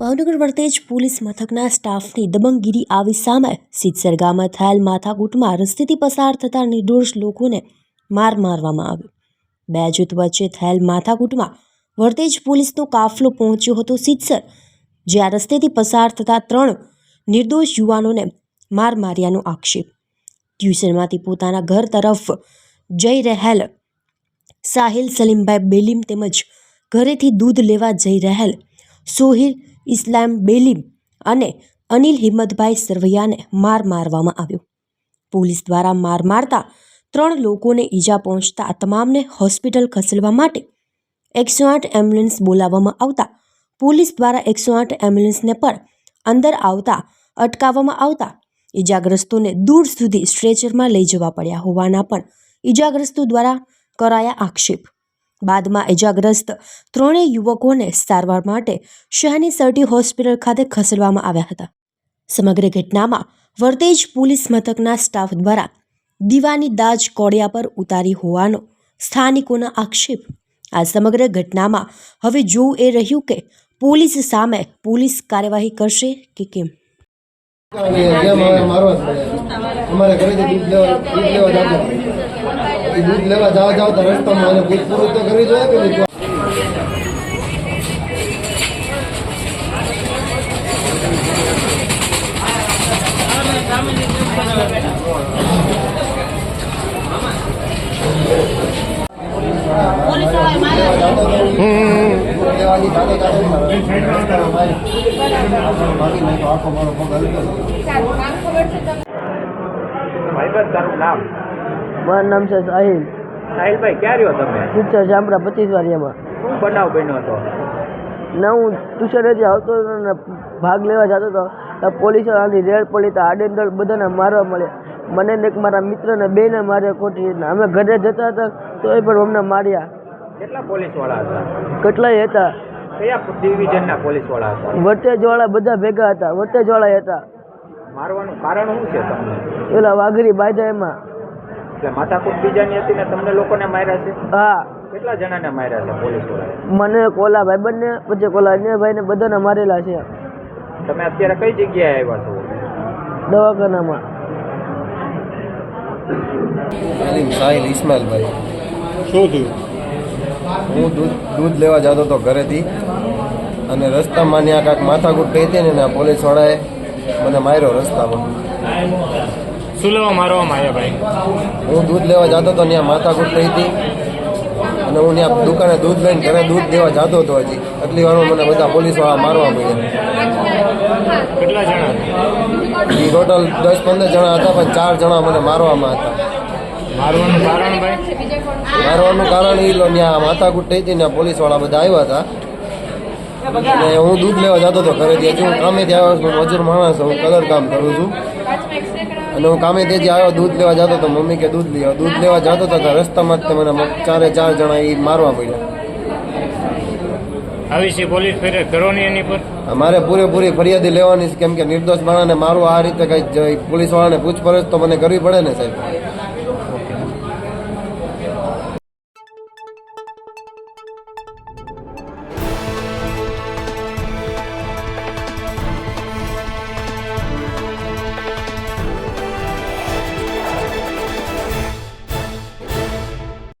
Bhavnagar Vartej police મથકના સ્ટાફની દબંગગીરી આવી સામે સિત્સર ગામમાં થયેલ માથાકૂટમાં રસ્તેથી પસાર થતા નિર્દોષ લોકોને માર મારવામાં આવ્યો. બે જૂથ વચ્ચે થયેલ માથાકૂટમાં વર્તેજ પોલીસનો કાફલો પહોંચ્યો હતો સિત્સર જ્યાં રસ્તેથી પસાર થતા ત્રણ નિર્દોષ યુવાનોને માર માર્યાનો આક્ષેપ. ટ્યુશનમાંથી પોતાના ઘર તરફ જઈ રહેલ સાહિલ સલીમભાઈ બેલીમ તેમજ ઘરેથી દૂધ લેવા જઈ રહેલ સોહિલ ઇસ્લામ બેલીમ અને અનિલ હિંમતભાઈ સરવૈયાને માર મારવામાં આવ્યો. પોલીસ દ્વારા માર મારતા ત્રણ લોકોને ઈજા પહોંચતા તમામને હોસ્પિટલ ખસેડવા માટે એકસો આઠ એમ્બ્યુલન્સ બોલાવવામાં આવતા. પોલીસ દ્વારા એકસો આઠ એમ્બ્યુલન્સને પણ અંદર આવતા અટકાવવામાં આવતા ઈજાગ્રસ્તોને દૂર સુધી સ્ટ્રેચરમાં લઈ જવા પડ્યા હોવાના પણ ઈજાગ્રસ્તો દ્વારા કરાયા આક્ષેપ. બાદમાં ઇજાગ્રસ્ત ત્રણેય યુવકોને સારવાર માટે શહેરની સર્ટી હોસ્પિટલ ખાતે ખસેડવામાં આવ્યા હતા. સમગ્ર ઘટનામાં વર્તેજ પોલીસ મથકના સ્ટાફ દ્વારા દીવાની દાજ કોડિયા પર ઉતારી હોવાનો સ્થાનિકોના આક્ષેપ. આ સમગ્ર ઘટનામાં હવે જોવું એ રહ્યું કે પોલીસ સામે પોલીસ કાર્યવાહી કરશે કે કેમ? અમારે ઘરેથી દૂધ લેવા દૂધ લેવા જાતો લેવા જાવ જાવ તો રસ્તામાં ભૂત પૂરું તો કરવી જોઈએ કે ભાઈબંધ તારું નામ? મારું નામ છે સાહિલ. સાહિલભાઈ ક્યાં રહ્યો તમે? જામડા પચીસ વારિયામાં શું બનાવ બન્યો હતો? ને હું ટ્યુશનેથી આવતો હતો ને ભાગ લેવા જતો હતો. તો પોલીસ આથી રેડ પડી તો આડેંદળ બધાને મારવા મળે મને ને એક મારા મિત્રને બેને માર્યા ખોટી રીતના અમે ઘરે જતા હતા તો એ પણ અમને માર્યા. કેટલા પોલીસવાળા હતા? કેટલાય હતા? કયા ડિવિઝનના પોલીસવાળા હતા? વટેજવાળા બધા ભેગા હતા વટેજવાળા હતા. મારવાનું કારણ શું છે તમને? પેલા વાઘરી બાયદા એમાં. એટલે માથાકૂટ બીજાની હતી ને તમને લોકોને માર્યા છે? હા. કેટલા જણાને માર્યા છે પોલીસ વાળાએ મને કોલા ભાઈબંધને પછી કોલા અન્ય ભાઈને બધાને મારેલા છે. તમે અત્યારે કઈ જગ્યાએ આવ્યા છો? દવાખાનામાં. સાહિલ ઇસ્માઇલભાઈ શું થયું? હું દૂધ દૂધ લેવા જતો હતો ઘરેથી. અને રસ્તામાં ત્યાં કાંઈક માથાકૂટ થઈ હતી ને પોલીસવાળાએ મને માર્યો રસ્તામાં. શું લેવા મારવામાં આવ્યા ભાઈ? હું દૂધ લેવા જતો હતો ત્યાં માથાકૂટ થઈ હતી. અને હું ત્યાં દુકાને દૂધ લઈને ઘરે દૂધ લેવા જતો હતો હજી. એટલી વારમાં મને બધા પોલીસવાળા મારવા મળ્યા કેટલા જણા? ટોટલ દસ પંદર જણા હતા પણ ચાર જણા મને મારવામાં હતા. મારવાનું કારણ ભાઈ? મારવાનું કારણ એ ત્યાં માથાકૂટ થઈ હતી ને પોલીસવાળા બધા આવ્યા હતા. અને હું દૂધ લેવા જતો હતો ઘરેથી હજી હું કામેથી આવ્યો છું મજૂર માણસ હું કલર કામ કરું છું. અને હું કામે જે આવ્યો દૂધ લેવા જતો હતો મમ્મી કે દૂધ લેવા દૂધ લેવા જતો હતો તો રસ્તામાં જ તે મને ચારે ચાર જણા એ મારવા પડ્યા. આવી છે પોલીસ ફરિયાદ કરવાની એની પર? મારે પૂરેપૂરી ફરિયાદી લેવાની છે કેમ કે નિર્દોષ માણસને મારું આ રીતે કઈ પોલીસવાળાને પૂછપરછ તો મને કરવી પડે ને સાહેબ.